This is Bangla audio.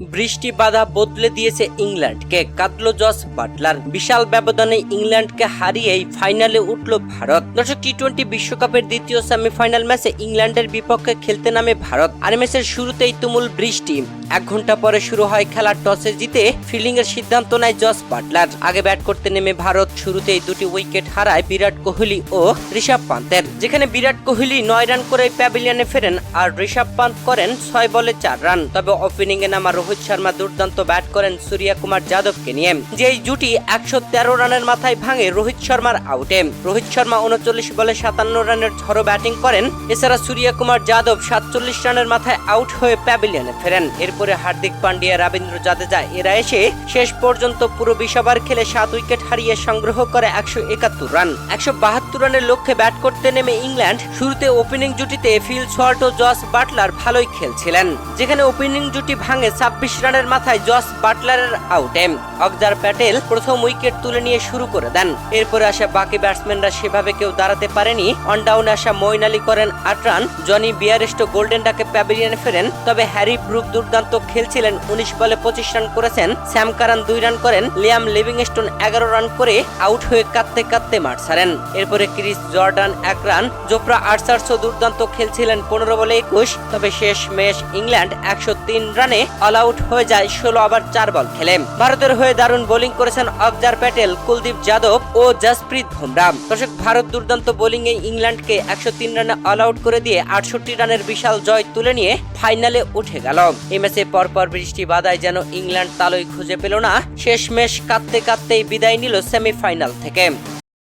বৃষ্টি বাধা বদলে দিয়েছে ইংল্যান্ডকে। কাটলো জস বাটলার। বিশাল ব্যবধানে ইংল্যান্ডকে হারিয়েই ফাইনালে উঠল ভারত। দর্শক টি টোয়েন্টি বিশ্বকাপের দ্বিতীয় সেমিফাইনাল ম্যাচে ইংল্যান্ডের বিপক্ষে খেলতে নামে ভারত। আর ম্যাচের শুরুতেই তুমুল বৃষ্টি। এক ঘণ্টা পরে শুরু হয় খেলার টসে জিতে ফিল্ডিং এর সিদ্ধান্ত নেয় জস বাটলার। আগে ব্যাট করতে নেমে ভারত শুরুতেই দুটি উইকেট হারায় বিরাট কোহলি ও ঋষভ পান্তের। যেখানে বিরাট কোহলি নয় রান করে প্যাভিলিয়নে ফেরেন আর ঋষভ পান্ত করেন ছয় বলে চার রান। তবে ওপেনিং এ নামা রোহিত শর্মা দুর্দান্ত ব্যাট করেন সূর্যা কুমার যাদবকে নিয়ে। যেই জুটি একশো তেরো রানের মাথায় ভাঙে রোহিত শর্মার আউটে। রোহিত শর্মা উনচল্লিশ বলে সাতান্ন রানের ঝড়ো ব্যাটিং করেন। এছাড়া সূর্যা কুমার যাদব সাতচল্লিশ রানের মাথায় আউট হয়ে প্যাভিলিয়নে ফেরেন। এরপরে হার্দিক পান্ডিয়া, রবীন্দ্র জাদেজা এরা এসে শেষ পর্যন্ত পুরো বিশ খেলে সাত উইকেট হারিয়ে সংগ্রহ করে একশো একাত্তর রান। একশো বাহাত্তর রানের লক্ষ্যে ব্যাট করতে নেমে ইংল্যান্ড শুরুতে ওপেনিং জুটিতে ফিল শর্ট ও জস বাটলার ভালোই খেলছিলেন। যেখানে ওপেনিং জুটি ভাঙে ছাব্বিশ রানের মাথায় জস বাটলারের আউটে অগজার প্যাটেল প্রথম উইকেট তুলে নিয়ে শুরু করে দেন। এরপরে আসা বাকি ব্যাটসম্যানরা সেভাবে কেউ দাঁড়াতে পারেনি। অন ডাউনে আসা মইন আলী করেন আট রান। জনি বিয়ারেস্টো গোল্ডেন ডাকে প্যাভিলিয়নে ফেরেন। তবে হ্যারি ব্রুক দুর্দান্ত খেলছিলেন। উনিশ বলে পঁচিশ রান করেছেন। স্যাম কারান দুই রান করেন। লিয়াম লিভিংস্টোন এগারো রান করে আউট হয়ে কাঁদতে কাঁদতে মাঠ ছাড়েন। এরপরে ক্রিস জর্ডান এক রান। জোফরা আর্চার্সও দুর্দান্ত খেলছিলেন পনেরো বলে একুশ। তবে শেষ ম্যাচ ইংল্যান্ড একশো তিন রানে অল আউট হয়ে যায় ষোলো আবার চার বল খেলে। ভারতের হয়ে দারুণ বোলিং করেছেন অবজার প্যাটেল, কুলদীপ যাদব ও জসপ্রীত বুমরা দর্শক, ভারত দুর্দান্ত বোলিং এ ইংল্যান্ডকে একশো তিন রানে অল আউট করে দিয়ে আটষট্টি রানের বিশাল জয় তুলে নিয়ে ফাইনালে উঠে গেল। এই ম্যাচে পরপর বৃষ্টি বাদায় যেন ইংল্যান্ড তালই খুঁজে পেল না। শেষ মেশ কাঁদতে কাঁদতেই বিদায় নিল সেমিফাইনাল থেকে।